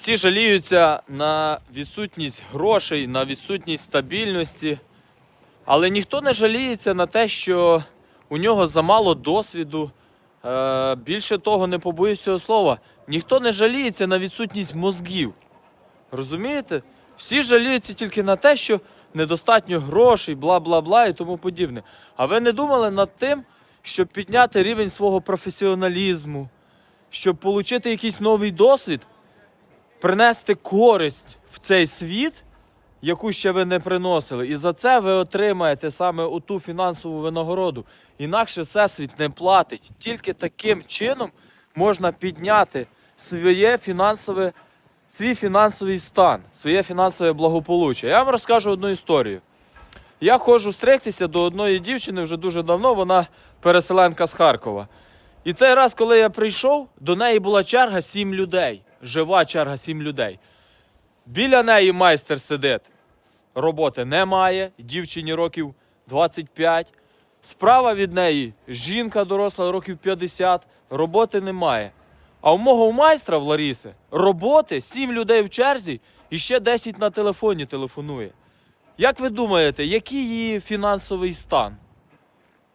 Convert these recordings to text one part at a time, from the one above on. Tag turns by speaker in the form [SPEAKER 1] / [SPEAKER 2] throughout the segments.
[SPEAKER 1] Всі жаліються на відсутність грошей, на відсутність стабільності, але ніхто не жаліється на те, що у нього замало досвіду. Е, більше того, не побоюсь цього слова, ніхто не жаліється на відсутність мозгів. Розумієте? Всі жаліються тільки на те, що недостатньо грошей, бла бла бла і тому подібне. А ви не думали над тим, щоб підняти рівень свого професіоналізму, щоб отримати якийсь новий досвід, принести користь в цей світ, яку ще ви не приносили, і за це ви отримаєте саме оту фінансову винагороду. Інакше всесвіт не платить. Тільки таким чином можна підняти своє фінансове, свій фінансовий стан, своє фінансове благополуччя. Я вам розкажу одну історію. Я ходжу стригтися до одної дівчини вже дуже давно, вона переселенка з Харкова. І цей раз, коли я прийшов, до неї була черга сім людей. Жива черга сім людей. Біля неї майстер сидить. Роботи немає, дівчині років 25. Справа від неї жінка доросла років 50, роботи немає. А у мого майстра в Ларіси роботи, 7 людей в черзі і ще 10 на телефоні телефонує. Як ви думаєте, який її фінансовий стан?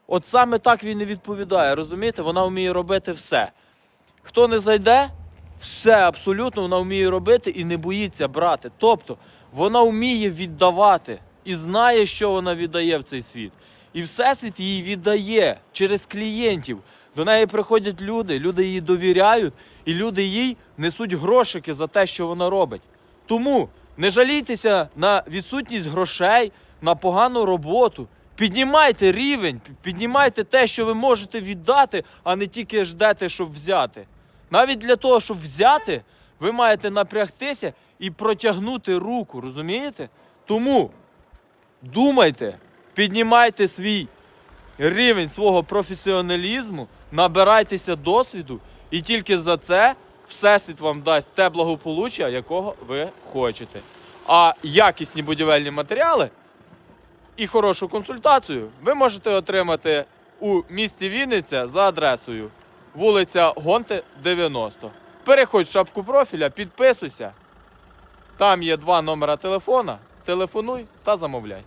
[SPEAKER 1] От саме так він і відповідає, розумієте? Вона вміє робити все. Хто не зайде, все абсолютно вона вміє робити і не боїться брати. Тобто вона вміє віддавати і знає, що вона віддає в цей світ. І всесвіт їй віддає через клієнтів. До неї приходять люди, люди їй довіряють, і люди їй несуть грошики за те, що вона робить. Тому не жалійтеся на відсутність грошей, на погану роботу. Піднімайте рівень, піднімайте те, що ви можете віддати, а не тільки ждете, щоб взяти. Навіть для того, щоб взяти, ви маєте напрягтися і протягнути руку, розумієте? Тому думайте, піднімайте свій рівень свого професіоналізму, набирайтеся досвіду, і тільки за це Всесвіт вам дасть те благополуччя, якого ви хочете. А якісні будівельні матеріали і хорошу консультацію ви можете отримати у місті Вінниця за адресою вулиця Гонте, 90. Переходь в шапку профіля, підписуйся. Там є два номера телефона. Телефонуй та замовляй.